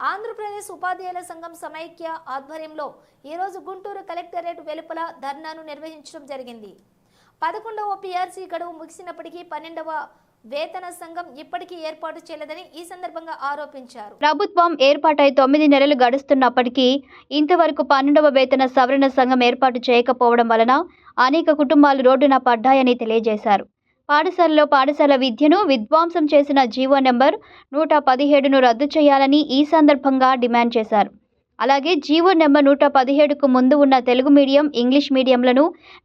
ఆంధ్రప్రదేశ్ ఉపాధ్యాయుల సంఘం సమైక్య ఆధ్వర్యంలో ఈరోజు గుంటూరు కలెక్టరేట్ వెలుపల ధర్నాను నిర్వహించడం జరిగింది. పదకొండవ పిఆర్సీ గడువు ముగిసినప్పటికీ పన్నెండవ వేతన సంఘం ఇప్పటికీ ఏర్పాటు చేయలేదని ఈ సందర్భంగా ఆరోపించారు. ప్రభుత్వం ఏర్పాటై తొమ్మిది నెలలు గడుస్తున్నప్పటికీ ఇంతవరకు పన్నెండవ వేతన సవరణ సంఘం ఏర్పాటు చేయకపోవడం వలన అనేక కుటుంబాలు రోడ్డున పడ్డాయని తెలియజేశారు. పాఠశాలలో పాఠశాల విద్యను విధ్వంసం చేసిన జీవో నెంబర్ నూట పదిహేడును రద్దు చేయాలని ఈ సందర్భంగా డిమాండ్ చేశారు. అలాగే జీవో నెంబర్ నూట పదిహేడుకు ముందు ఉన్న తెలుగు మీడియం ఇంగ్లీష్ మీడియంలను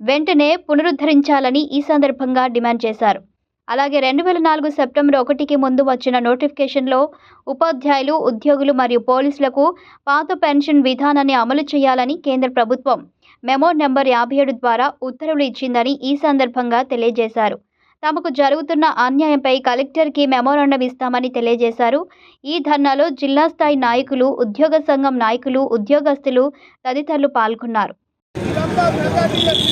వెంటనే పునరుద్ధరించాలని ఈ సందర్భంగా డిమాండ్ చేశారు. అలాగే రెండు వేల నాలుగు సెప్టెంబర్ ఒకటికి ముందు వచ్చిన నోటిఫికేషన్లో ఉపాధ్యాయులు ఉద్యోగులు మరియు పోలీసులకు పాత పెన్షన్ విధానాన్ని అమలు చేయాలని కేంద్ర ప్రభుత్వం మెమో నెంబర్ యాభై ఏడు ద్వారా ఉత్తర్వులు ఇచ్చిందని ఈ సందర్భంగా తెలియజేశారు. తమకు జరుగుతున్న అన్యాయంపై కలెక్టర్కి మెమోరాండం ఇస్తామని తెలియజేశారు. ఈ ధర్నాలో జిల్లా స్థాయి నాయకులు ఉద్యోగ సంఘం నాయకులు ఉద్యోగస్తులు తదితరులు పాల్గొన్నారు. ఇదంతా ప్రమోషన్ చేసి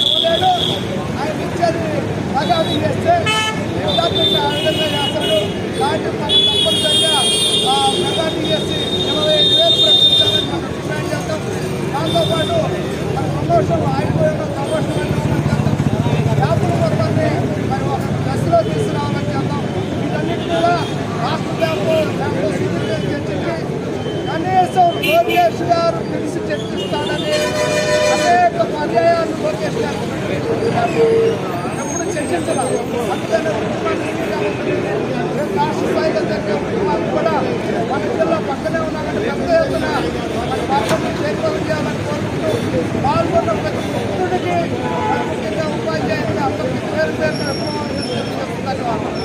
లోకేష్ గారు పిలిచి చర్చిస్తానని అనేక పర్యాయాలు లోకేష్ గారు ఎప్పుడు చర్చించాలి రాష్ట్ర స్థాయిలో జరిగే ఉద్యమాలు కూడా మన జిల్లా పక్కనే ఉన్నా కానీ పెద్ద ఎత్తున మన పార్టీని చేరుకోవడం చేయాలని కోరుకుంటూ పాల్గొన్న ప్రతి ఒక్కరికి ముఖ్యంగా అందరికీ పేరు పేరు ధన్యవాదాలు